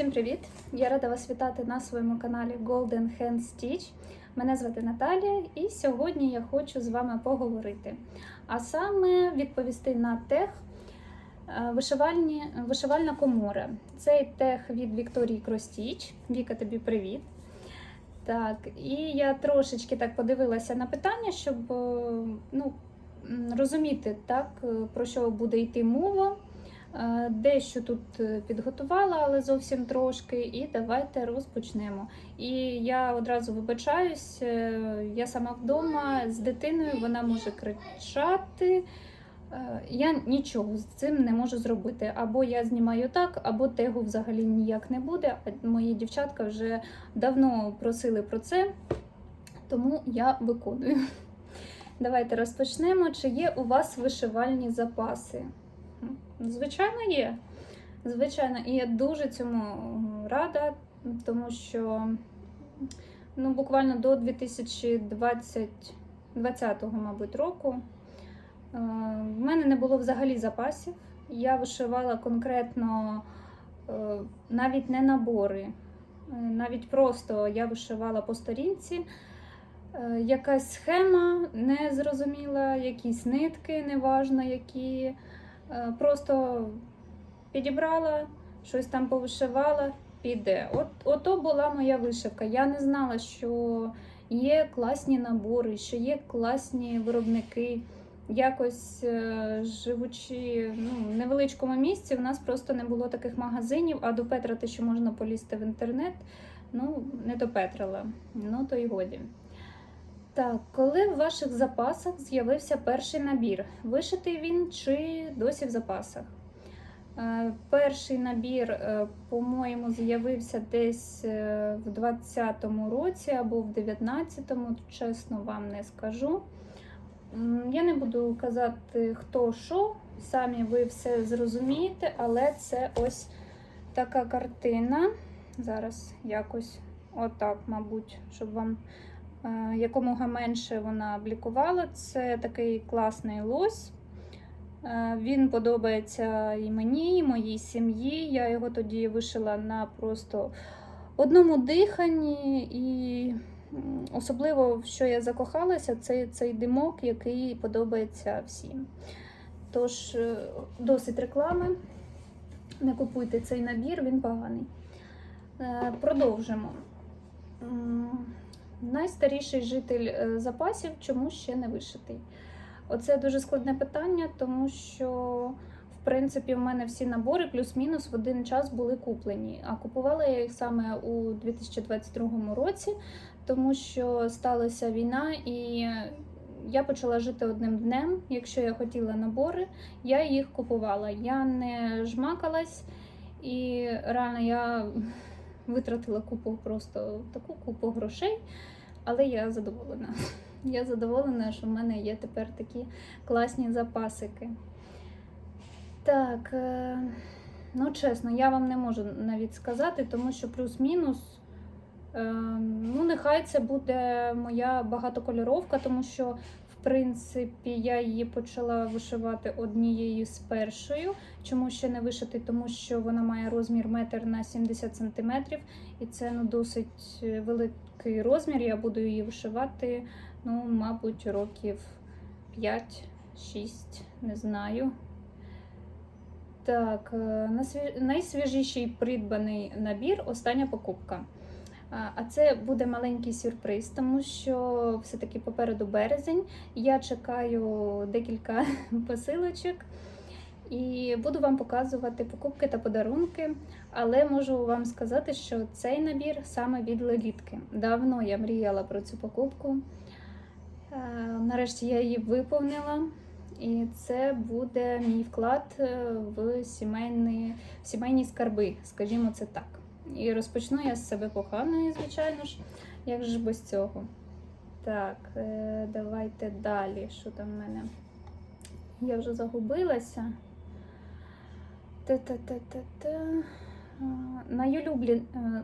Всім привіт! Я рада вас вітати на своєму каналі Golden Hand Stitch. Мене звати Наталія, і сьогодні я хочу з вами поговорити. А саме відповісти на тех е, вишивальні, вишивальна комора. Цей тех від Вікторії Кростіч. Віка, тобі привіт. Так, і я трошечки так подивилася на питання, щоб е, ну, розуміти, так, е, про що буде йти мова. Е, Дещо тут е, підготувала, але зовсім трошки, і давайте розпочнемо. І я одразу вибачаюсь, е, я сама вдома з дитиною, вона може кричати. Я нічого з цим не можу зробити. Або я знімаю так, або тегу взагалі ніяк не буде. Мої дівчатка вже давно просили про це, тому я виконую. Давайте розпочнемо. Чи є у вас вишивальні запаси? Звичайно, є. Звичайно, і я дуже цьому рада, тому що ну, буквально до 2020 мабуть, року е, в мене не було взагалі запасів. Я вишивала конкретно е, навіть не набори, е, навіть просто я вишивала по сторінці. Якась схема незрозуміла, якісь нитки, неважно які. Е, Просто підібрала, щось там повишивала, піде. От ото була моя вишивка. Я не знала, що є класні набори, що є класні виробники. Якось е, живучи ну, в невеличкому місці, в нас просто не було таких магазинів, а до Петра те, що можна полізти в інтернет, ну, не до Петрала. Ну, то й годі. Так, коли в ваших запасах з'явився перший набір? Вишитий він чи досі в запасах? Е, Перший набір, е, по-моєму, з'явився десь е, в 20-му році або в 19-му, чесно вам не скажу. Я не буду казати, хто що, самі ви все зрозумієте, але це ось така картина. Зараз якось отак, мабуть, щоб вам якомога менше вона блікувала. Це такий класний лось. Е, Він подобається і мені, і моїй сім'ї. Я його тоді вишила на просто одному диханні. І особливо, в що я закохалася, це цей димок, який подобається всім. Тож, е, досить реклами. Не купуйте цей набір, він поганий. Е, Продовжимо. Найстаріший житель е, запасів чому ще не вишитий? Оце дуже складне питання, тому що, в принципі, в мене всі набори плюс-мінус в один час були куплені. А купувала я їх саме у 2022 році, тому що сталася війна і я почала жити одним днем. Якщо я хотіла набори, я їх купувала. Я не жмакалась і реально я витратила купу просто таку купу грошей, але я задоволена. Я задоволена, що в мене є тепер такі класні запасики. Так, е, ну чесно, я вам не можу навіть сказати, тому що плюс-мінус. е, Ну, нехай це буде моя багатокольоровка, тому що, принципі, я її почала вишивати однією з першою. Чому ще не вишити? Тому що вона має розмір метр на 70 см, і це ну, досить е, великий розмір. Я буду її вишивати, ну, мабуть, років 5-6, не знаю. Так, е, найсвіжіший придбаний набір остання покупка. А це буде маленький сюрприз, тому що все-таки попереду березень. Я чекаю декілька посилочок і буду вам показувати покупки та подарунки. Але можу вам сказати, що цей набір саме від Лелітки. Давно я мріяла про цю покупку. Е, Нарешті я її виповнила. І це буде мій вклад е, в сімейні, в сімейні скарби, скажімо це так. І розпочну я з себе коханої, звичайно ж, як ж без цього. Так, е, давайте далі. Що там в мене? Я вже загубилася. Та-та-та-та-та. Е,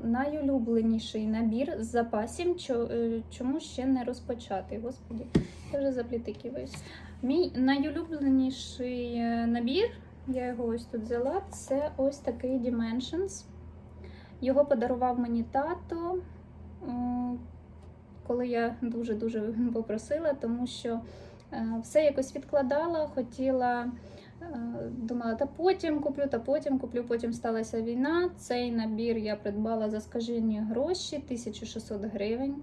Найулюбленіший набір з запасів, е, чому ще не розпочати. Господі, я вже заплітикиваюсь. Мій найулюбленіший набір, я його ось тут взяла, це ось такий Dimensions. Його подарував мені тато, коли я дуже-дуже попросила, тому що е, все якось відкладала, хотіла, е, думала, та потім куплю, та потім куплю. Потім сталася війна. Цей набір я придбала за скажені гроші 1600 гривень.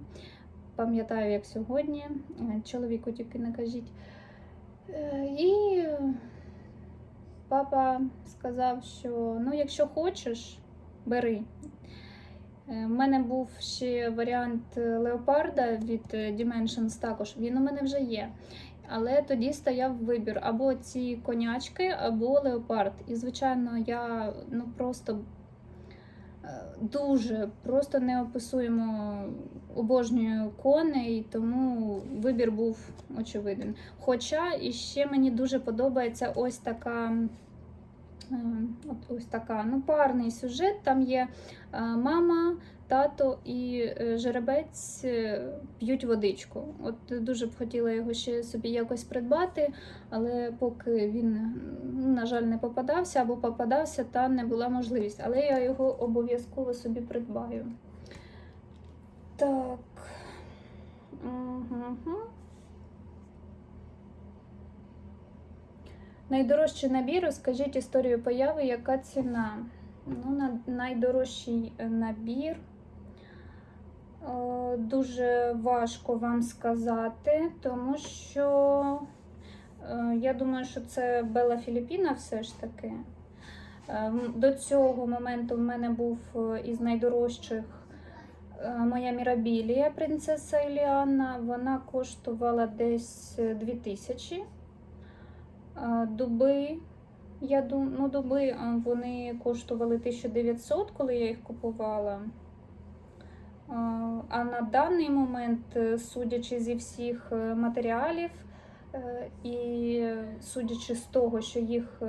Пам'ятаю, як сьогодні. Е, Чоловіку тільки не кажіть. І папа сказав, що ну, якщо хочеш, бери. Е, В мене був ще варіант е, леопарда від е, Dimensions також. Він у мене вже є. Але тоді стояв вибір або ці конячки, або леопард. І, звичайно, я ну просто е, дуже просто неописуємо обожнюю коней, тому вибір був очевиден. Хоча іще мені дуже подобається ось така. От ось така ну, парний сюжет. Там є е, мама, тато і е, жеребець е, п'ють водичку. От дуже б хотіла його ще собі якось придбати, але поки він, на жаль, не попадався або попадався, та не була можливість. Але я його обов'язково собі придбаю. Так. Угу. Найдорожчий набір, розкажіть історію появи, яка ціна? Ну, на, найдорожчий е, набір. Е, Дуже важко вам сказати, тому що е, я думаю, що це Бела Філіппіна все ж таки. До цього моменту в мене був із найдорожчих моя Мірабілія, принцеса Еліана. Вона коштувала десь е, 2000. Е, Дуби, я думаю, ну, дуби е, вони коштували 1900, коли я їх купувала. Е, А на даний момент, судячи зі всіх матеріалів і судячи з того, що їх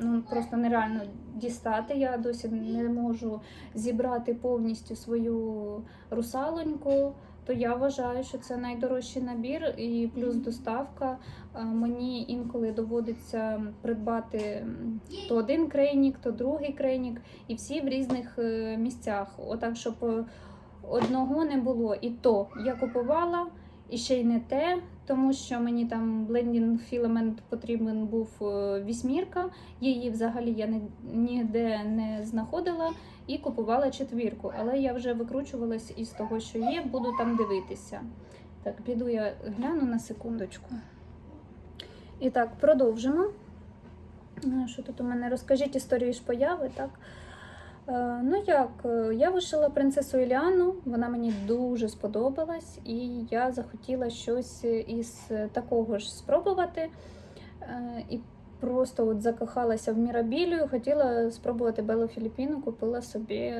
ну, просто нереально дістати, я досі не можу зібрати повністю свою русалоньку, то я вважаю, що це найдорожчий набір і плюс доставка. Мені інколи доводиться придбати то один крейнік, то другий крейнік, і всі в різних е, місцях. Отак, щоб е, одного не було. І то я купувала, і ще й не те, тому що мені там блендінг філамент потрібен був е, вісьмірка. Її взагалі я ні- ніде не знаходила і купувала четвірку. Але я вже викручувалась із того, що є, буду там дивитися. Так, піду я гляну на секундочку. І так, продовжимо. Е, Що тут у мене? Розкажіть історію ж появи, так? Е, Ну як, е, я вишила принцесу Іліану, вона мені дуже сподобалась, і я захотіла щось із такого ж спробувати. Е, І просто от закохалася в Мірабілію, хотіла спробувати Белу Філіппіну, купила собі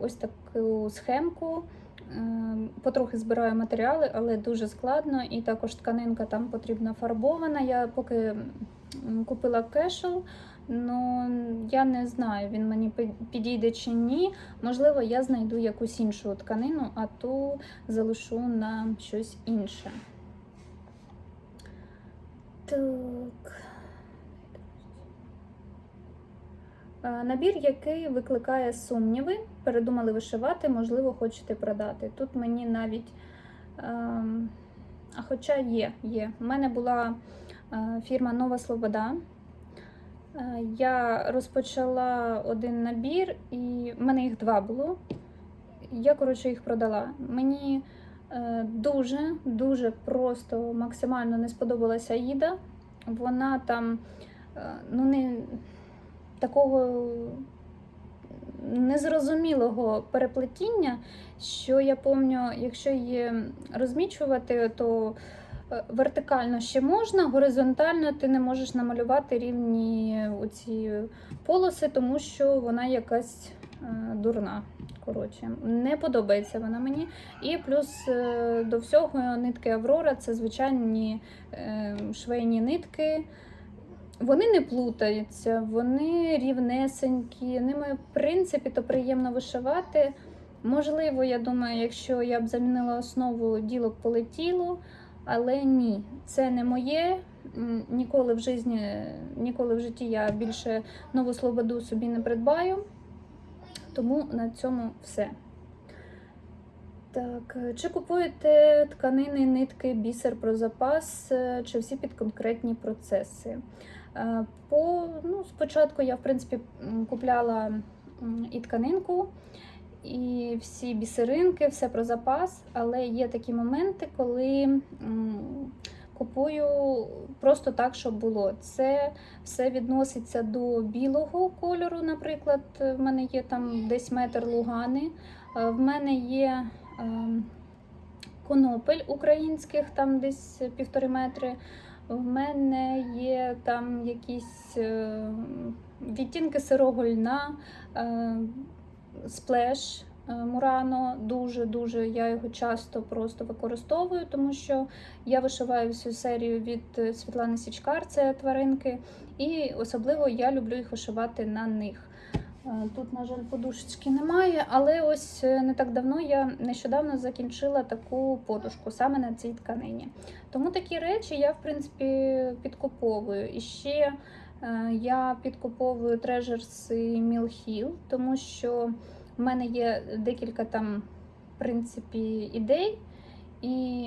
ось таку схемку. Потрохи збираю матеріали, але дуже складно. І також тканинка там потрібна фарбована. Я поки купила кешел, ну я не знаю, він мені підійде чи ні. Можливо, я знайду якусь іншу тканину, а ту залишу на щось інше. Так. Е, Набір, який викликає сумніви, передумали вишивати, можливо, хочете продати. Тут мені навіть, ем, а хоча є, є. У мене була е, фірма Нова Слобода. Е, Я розпочала один набір, і в мене їх два було. Я, коротше, їх продала. Мені е, дуже, дуже просто максимально не сподобалася Іда. Вона там е, ну, не такого незрозумілого переплетіння, що я пам'ятаю, якщо її розмічувати, то вертикально ще можна, горизонтально ти не можеш намалювати рівні оці полоси, тому що вона якась е, дурна. Коротше, не подобається вона мені. І плюс е, до всього нитки Аврора це звичайні е, швейні нитки. Вони не плутаються, вони рівнесенькі. Ними, в принципі, то приємно вишивати. Можливо, я думаю, якщо я б замінила основу, діло б полетіло, але ні, це не моє. Ніколи в житті, ніколи в житті я більше нову слободу собі не придбаю. Тому на цьому все. Так, е, чи купуєте тканини, нитки, бісер про запас, е, чи всі під конкретні процеси? Е, По, ну, спочатку я, в принципі, купляла і тканинку, і всі бісеринки, все про запас, але є такі моменти, коли купую просто так, щоб було. Це все відноситься до білого кольору, наприклад, в мене є там десь метр лугани. Е, В мене є ем, конопель українських, там десь півтори метри. В мене є там якісь е, відтінки сирого льна, е, сплеш е, Мурано. Дуже-дуже я його часто просто використовую, тому що я вишиваю всю серію від е, Світлани Січкар, це тваринки, і особливо я люблю їх вишивати на них. Е, Тут, на жаль, подушечки немає, але ось не так давно я нещодавно закінчила таку подушку саме на цій тканині. Тому такі речі я, в принципі, підкуповую. І ще я підкуповую Treasures і Mill Hill, тому що в мене є декілька там, в принципі, ідей. І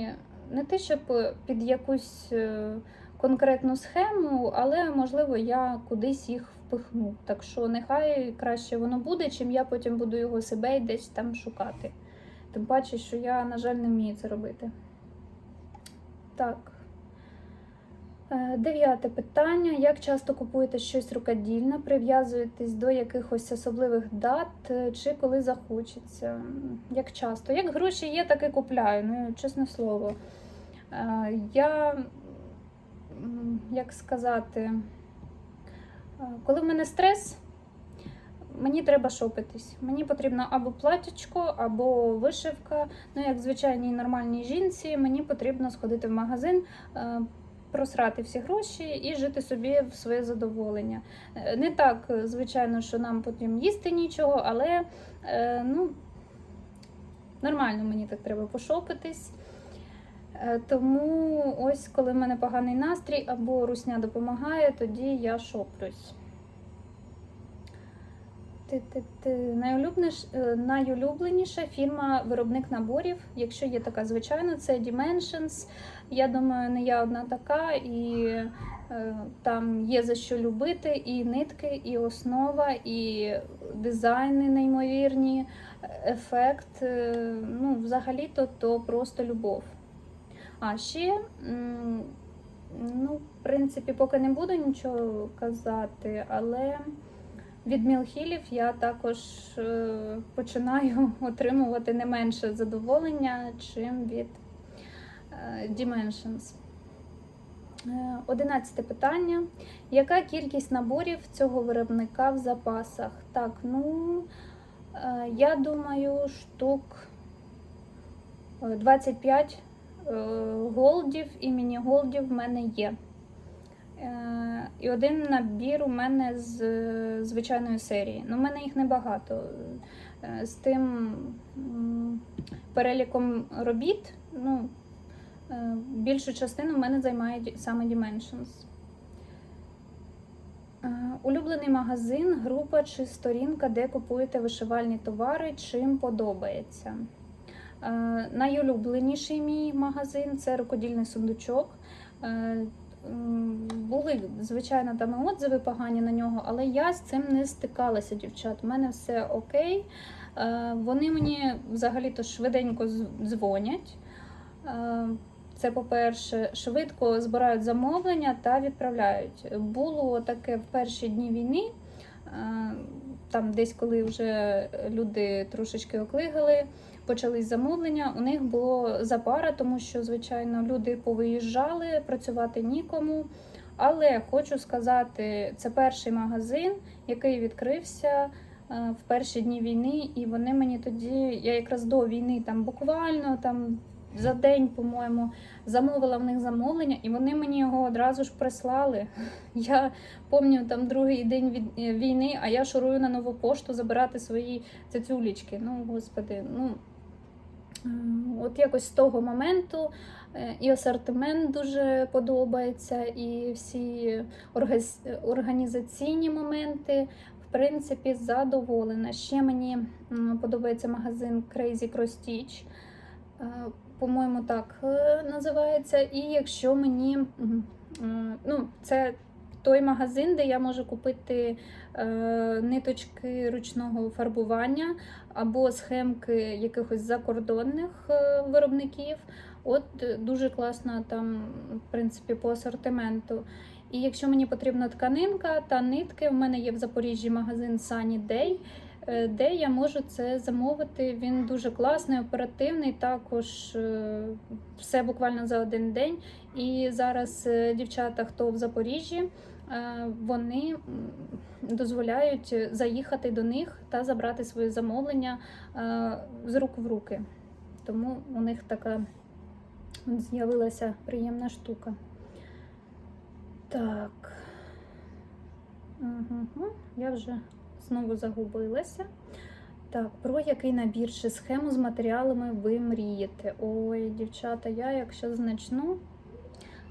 не те, щоб під якусь е, конкретну схему, але можливо я кудись їх впихну. Так що нехай краще воно буде, чим я потім буду його себе і десь там шукати. Тим паче, що я, на жаль, не вмію це робити. Так. Е, Дев'яте питання. Як часто купуєте щось рукодільне, прив'язуєтесь до якихось особливих дат е, чи коли захочеться? Як часто? Як гроші є, так і купляю. Ну, чесне слово. Е, Я, як сказати, коли в мене стрес, мені треба шопитись. Мені потрібно або платячко, або вишивка. Ну, як звичайній нормальній жінці, мені потрібно сходити в магазин, просрати всі гроші і жити собі в своє задоволення. Е, Не так, е, звичайно, що нам потім їсти нічого, але е, ну, нормально мені так треба пошопитись. Тому ось коли в мене поганий настрій або русня допомагає, тоді я шоплюсь. Найулюбленіша фірма виробник наборів, якщо є така, звичайно, це Dimensions. Я думаю, не я одна така, і е, там є за що любити, і нитки, і основа, і дизайни неймовірні, ефект. е, Ну, взагалі-то то просто любов. А ще, ну, в принципі, поки не буду нічого казати, але від мілхілів я також е, починаю отримувати не менше задоволення, чим від Dimensions. Е, Одинадцяте питання. Яка кількість наборів цього виробника в запасах? Так, ну, е, я думаю, штук е, 25 е, голдів і міні-голдів в мене є. Е, І один набір у мене з е, звичайної серії. Ну, в мене їх небагато. Е, З тим переліком робіт, ну, е, більшу частину в мене займає саме Dimensions. Е, Улюблений магазин, група чи сторінка, де купуєте вишивальні товари, чим подобається. Е, Найулюбленіший мій магазин це рукодільний сундучок. Е, Були, звичайно, там отзиви погані на нього, але я з цим не стикалася, дівчат. У мене все окей. Вони мені взагалі-то швиденько дзвонять. Це, по-перше, швидко збирають замовлення та відправляють. Було таке в перші дні війни, е, там десь коли вже люди трошечки оклигали, почались замовлення. У них було запара, тому що, звичайно, люди повиїжджали, працювати нікому. Але хочу сказати, це перший магазин, який відкрився е, в перші дні війни, і вони мені тоді, я якраз до війни, там буквально там за день, по-моєму, замовила в них замовлення, і вони мені його одразу ж прислали. Я пам'ятаю там другий день від е, війни, а я шурую на нову пошту забирати свої цяцюлічки. Ну, господи, ну. От якось з того моменту е, і асортимент дуже подобається, і всі організаційні моменти. В принципі, задоволена. Ще мені подобається магазин Crazy Cross Stitch. По-моєму, так е, називається. І якщо мені ну, це той магазин, де я можу купити е, ниточки ручного фарбування або схемки якихось закордонних е, виробників. От дуже класно там, в принципі, по асортименту. І якщо мені потрібна тканинка та нитки, в мене є в Запоріжжі магазин Sunny Day, де я можу це замовити. Він дуже класний, оперативний, також е, все буквально за один день. І зараз е, дівчата, хто в Запоріжжі, е, вони дозволяють заїхати до них та забрати своє замовлення е, з рук в руки. Тому у них така з'явилася приємна штука. Так. Угу. Я вже знову загубилася. Так, про який набір чи схему з матеріалами ви мрієте? Ой, дівчата, я якщо значну,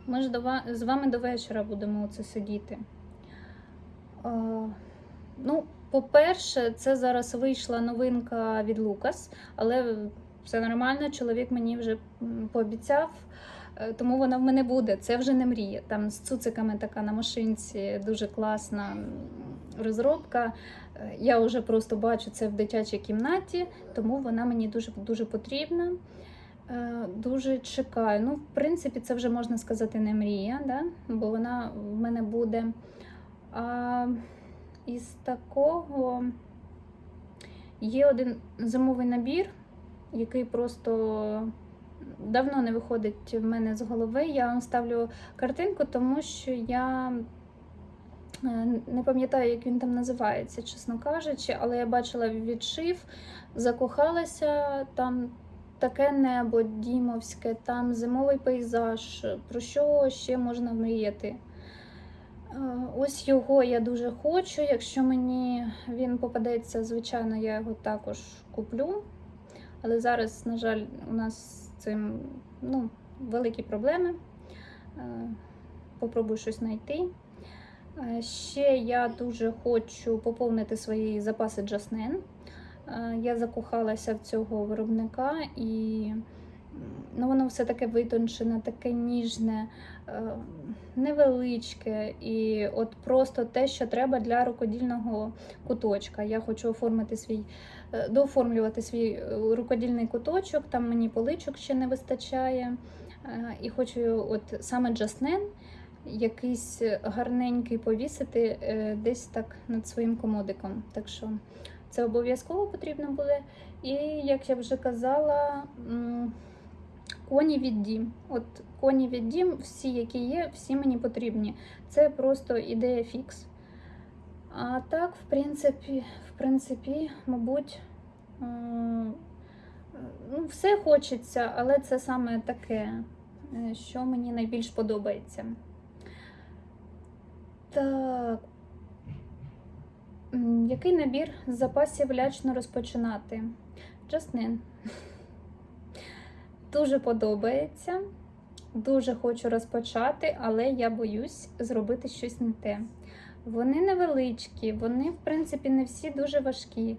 ми ж до ва- з вами до вечора будемо оце сидіти. А, ну, по-перше, це зараз вийшла новинка від Лукас, але все нормально, чоловік мені вже пообіцяв. Е, Тому вона в мене буде. Це вже не мрія. Там з цуциками така на машинці дуже класна розробка. Е, Я вже просто бачу це в дитячій кімнаті, тому вона мені дуже дуже потрібна. Е, Дуже чекаю. Ну, в принципі, це вже можна сказати не мрія, да? бо вона в мене буде. А із такого є один зимовий набір, який просто давно не виходить в мене з голови. Я вам ставлю картинку, тому що я е, не пам'ятаю, як він там називається, чесно кажучи, але я бачила відшив, закохалася там. Таке небо дімовське, там зимовий пейзаж. Про що ще можна мріяти? Е, Ось його я дуже хочу. Якщо мені він попадеться, звичайно, я його також куплю. Але зараз, на жаль, у нас цим ну, великі проблеми. Е, Попробую щось знайти. Е, Ще я дуже хочу поповнити свої запаси Джаснен. Я закохалася в цього виробника і ну, воно все таке витончене, таке ніжне, е, невеличке. І от просто те, що треба для рукодільного куточка. Я хочу оформити свій, дооформлювати свій е, рукодільний куточок, там мені поличок ще не вистачає. Е, І хочу от саме Джаснен якийсь гарненький повісити е, десь так над своїм комодиком. Так що це обов'язково потрібно буде. І як я вже казала, коні від дім. От коні від дім, всі, які є, всі мені потрібні. Це просто ідея фікс. А так, в принципі, в принципі, мабуть, ну, все хочеться, але це саме таке, е, що мені найбільш подобається. Так. Який набір з запасів лячно розпочинати? Джаснин. Дуже подобається. Дуже хочу розпочати, але я боюсь зробити щось не те. Вони невеличкі, вони, в принципі, не всі дуже важкі.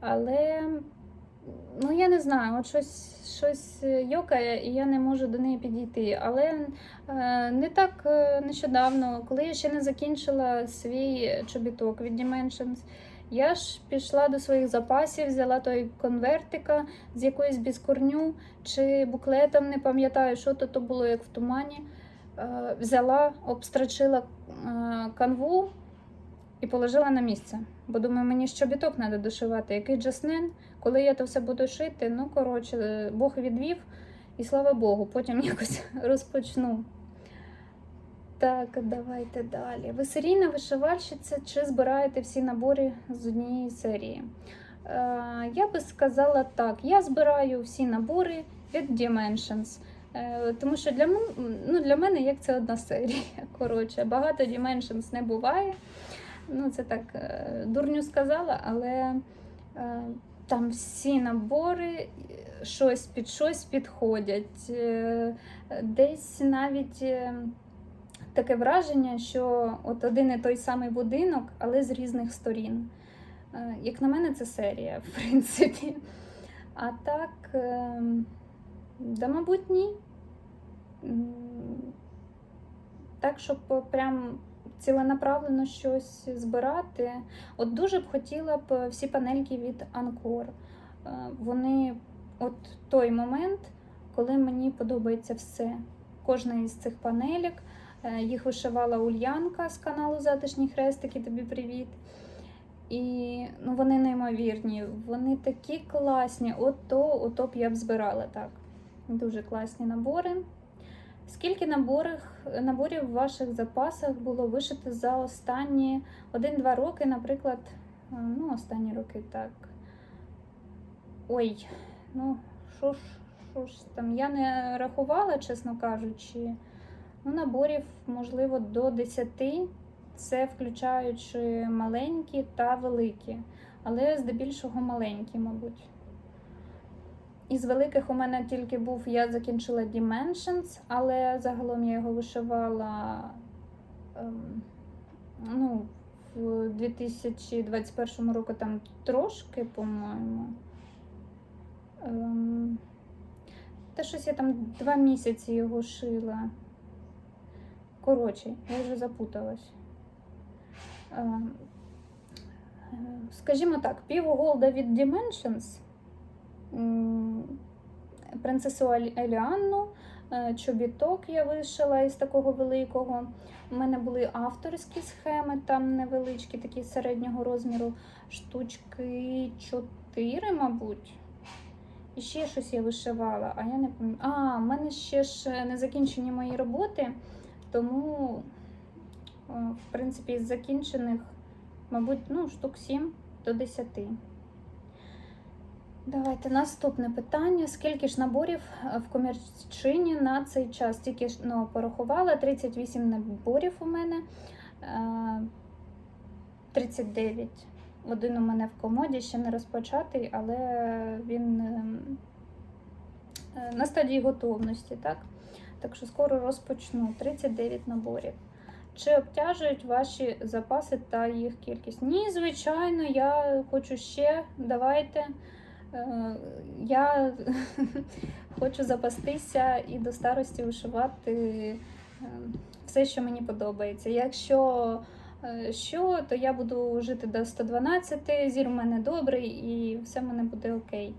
Але ну, я не знаю, от щось, щось йокає, і я не можу до неї підійти. Але е, не так е, нещодавно, коли я ще не закінчила свій чобіток від Dimensions, я ж пішла до своїх запасів, взяла той конвертика з якоюсь біскорню чи буклетом, не пам'ятаю, що то, то було як в тумані. Е, взяла, обстрочила е, канву і положила на місце. Бо думаю, мені ж чобіток треба дошивати. Який джаснин, коли я то все буду шити, ну коротше, е, Бог відвів, і слава Богу, потім якось розпочну. Так, давайте далі. Ви серійна вишивальщиця чи збираєте всі набори з однієї серії? Е, я би сказала так: я збираю всі набори від Dimensions. Е, тому що для, ну, для мене як це одна серія. Коротше, багато Dimensions не буває. Ну, це так е, дурню сказала, але е, там всі набори щось під щось підходять. Десь навіть. таке враження, що от один і той самий будинок, але з різних сторін. Як на мене, це серія, в принципі. А так, е, да, мабуть, ні. Так, щоб прям ціленаправлено щось збирати. От дуже б хотіла б всі панельки від Анкор. Е, Вони от той момент, коли мені подобається все. Кожна із цих панелек. Е, Їх вишивала Ульянка з каналу Затишні Хрестики. Тобі привіт. І ну, вони неймовірні, вони такі класні. Ото, ото б я б збирала так. Дуже класні набори. Скільки наборів, наборів в ваших запасах було вишити за останні 1-2 роки, наприклад, е, ну, останні роки так. Ой, ну що ж, що ж там, я не рахувала, чесно кажучи. Ну, наборів, можливо, до 10, це включаючи маленькі та великі, але здебільшого маленькі, мабуть. Із великих у мене тільки був, я закінчила Dimensions, але загалом я його вишивала ем, ну, в 2021 році там трошки, по-моєму. Ем, та щось я там два місяці його шила. Коротше, я вже запуталась. Ем, Скажімо так, пів голда від Dimensions, принцесу Еліанну, е, чобіток я вишила із такого великого. У мене були авторські схеми, там невеличкі, такі середнього розміру, штучки 4, мабуть. І ще щось я вишивала, а я не пам'ятаю. А, в мене ще ж не закінчені мої роботи, тому, е, в принципі, із закінчених, мабуть, ну, штук 7 до 10. Давайте наступне питання. Скільки ж наборів е, в комірчині на цей час? Тільки ну, порахувала 38 наборів у мене, е, 39. Один у мене в комоді ще не розпочатий, але він е, на стадії готовності, так? Так що скоро розпочну 39 наборів. Чи обтяжують ваші запаси та їх кількість? Ні, звичайно, я хочу ще. Давайте. Е, Я хочу запастися і до старості вишивати е, все, що мені подобається. Якщо е, що, то я буду жити до 112, зір у мене добрий і все в мене буде окей.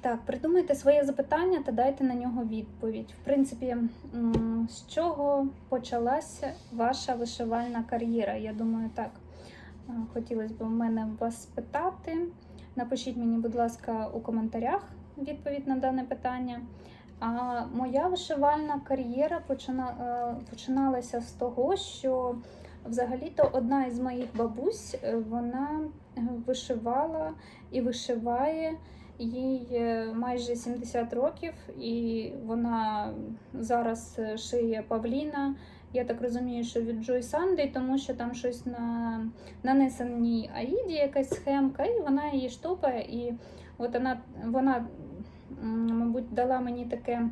Так, придумайте своє запитання та дайте на нього відповідь. В принципі, з чого почалася ваша вишивальна кар'єра? Я думаю, так. Хотілося б у мене вас спитати. Напишіть мені, будь ласка, у коментарях відповідь на дане питання. А моя вишивальна кар'єра е, починалася з того, що взагалі-то одна із моїх бабусь е, вона е, вишивала і вишиває. Їй майже 70 років, і вона зараз шиє Павліна. Я так розумію, що від Joy Sunday, тому що там щось на нанесеній Аїді, якась схемка, і вона її штопає. І от вона, вона, мабуть, дала мені таке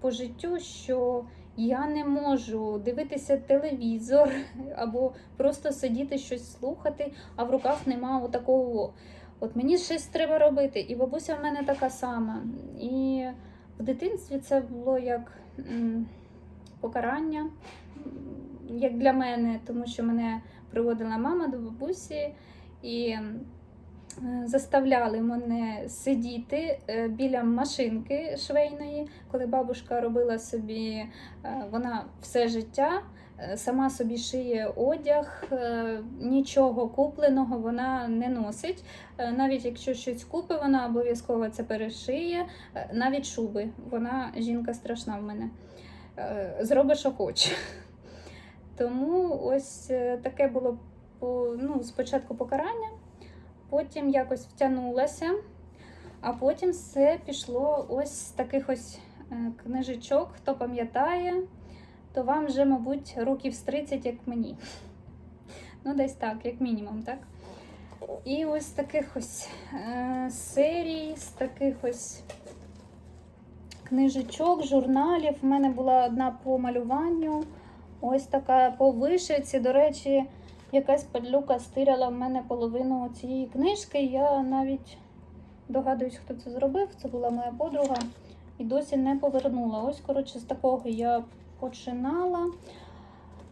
по життю, що я не можу дивитися телевізор або просто сидіти щось слухати, а в руках нема такого. От мені щось треба робити. І бабуся в мене така сама. І в дитинстві це було як покарання, як для мене, тому що мене приводила мама до бабусі і заставляли мене сидіти е, біля машинки швейної, коли бабушка робила собі, е, вона все життя. е, Сама собі шиє одяг, нічого купленого вона не носить. Навіть якщо щось купить, вона обов'язково це перешиє, навіть шуби. Вона жінка страшна в мене. Е, Зробить, що хоче. Тому ось е, таке було ну, спочатку покарання, потім якось втягнулася, а потім все пішло ось з таких ось е, книжечок. Хто пам'ятає, то вам вже, мабуть, років з 30, як мені. Ну, десь так, як мінімум, так? І ось таких ось серій, з таких ось книжечок, журналів. У мене була одна по малюванню, Ось така по вишивці. До речі, якась падлюка стиряла в мене половину цієї книжки. Я навіть догадуюсь, хто це зробив. Це була моя подруга і досі не повернула. Ось, коротше, з такого я починала.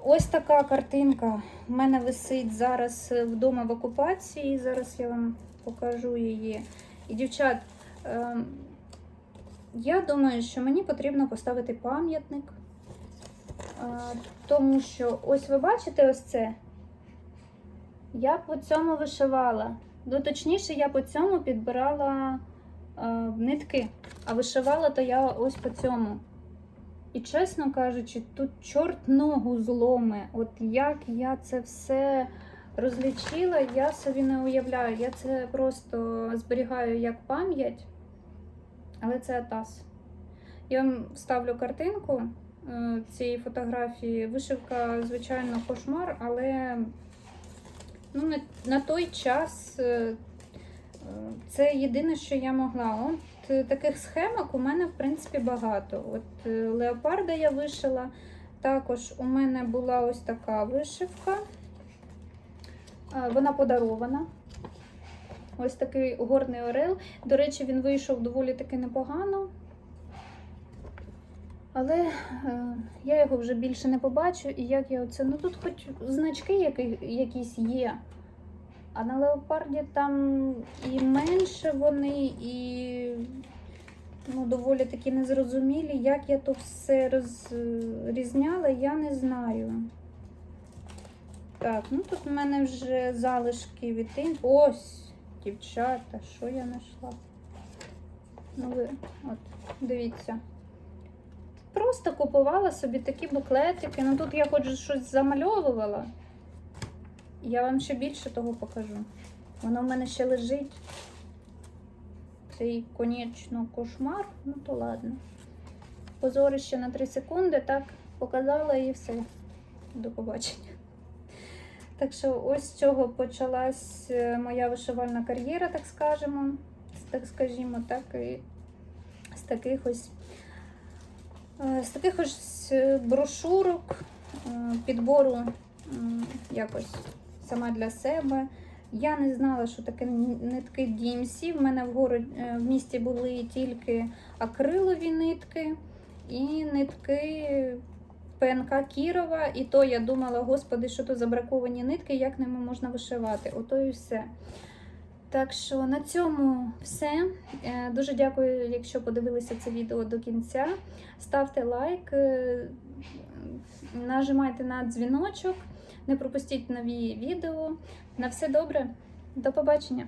Ось така картинка в мене висить зараз вдома в окупації. Зараз я вам покажу її. І, дівчат, ем, я думаю, що мені потрібно поставити пам'ятник. Е, Тому що ось ви бачите ось це. Я по цьому вишивала. Ну, точніше, я по цьому підбирала е, нитки, а вишивала то я ось по цьому. І чесно кажучи, тут чорт ногу зломе. От як я це все розлічила, я собі не уявляю. Я це просто зберігаю як пам'ять, але це атас. Я вам ставлю картинку е, цієї фотографії. Вишивка, звичайно, кошмар, але ну, на, той час е, це єдине, що я могла. От е, таких схемок у мене, в принципі, багато. От леопарда я вишила. Також у мене була ось така вишивка. Вона подарована. Ось такий горний орел. До речі, він вийшов доволі таки непогано. Але е, я його вже більше не побачу. І як я оце. Ну тут хоч значки які, якісь є. А на леопарді там і менше вони, і ну, доволі таки незрозумілі. Як я то все розрізняла, я не знаю. Так, ну тут в мене вже залишки від тим. Ось, дівчата, що я знайшла? Ну ви, от, дивіться. Просто купувала собі такі буклетики. Ну тут я хоч щось замальовувала. Я вам ще більше того покажу. Воно в мене ще лежить. Цей конечно кошмар, ну то ладно. Позорище на 3 секунди, так, показала і все. До побачення. Так що ось з чого почалась е, моя вишивальна кар'єра, так скажемо. Так скажімо, так, і з таких ось е, з таких ось е, брошурок, підбору якось сама для себе. Я не знала, що таке нитки DMC. В мене в, горо- е, в місті були тільки акрилові нитки і нитки ПНК Кірова. І то я думала, господи, що то за браковані нитки, як ними можна вишивати. Ото і все. Так що на цьому все. Е, Дуже дякую, якщо подивилися це відео до кінця. Ставте лайк, е, нажимайте на дзвіночок, не пропустіть нові відео. На все добре, до побачення!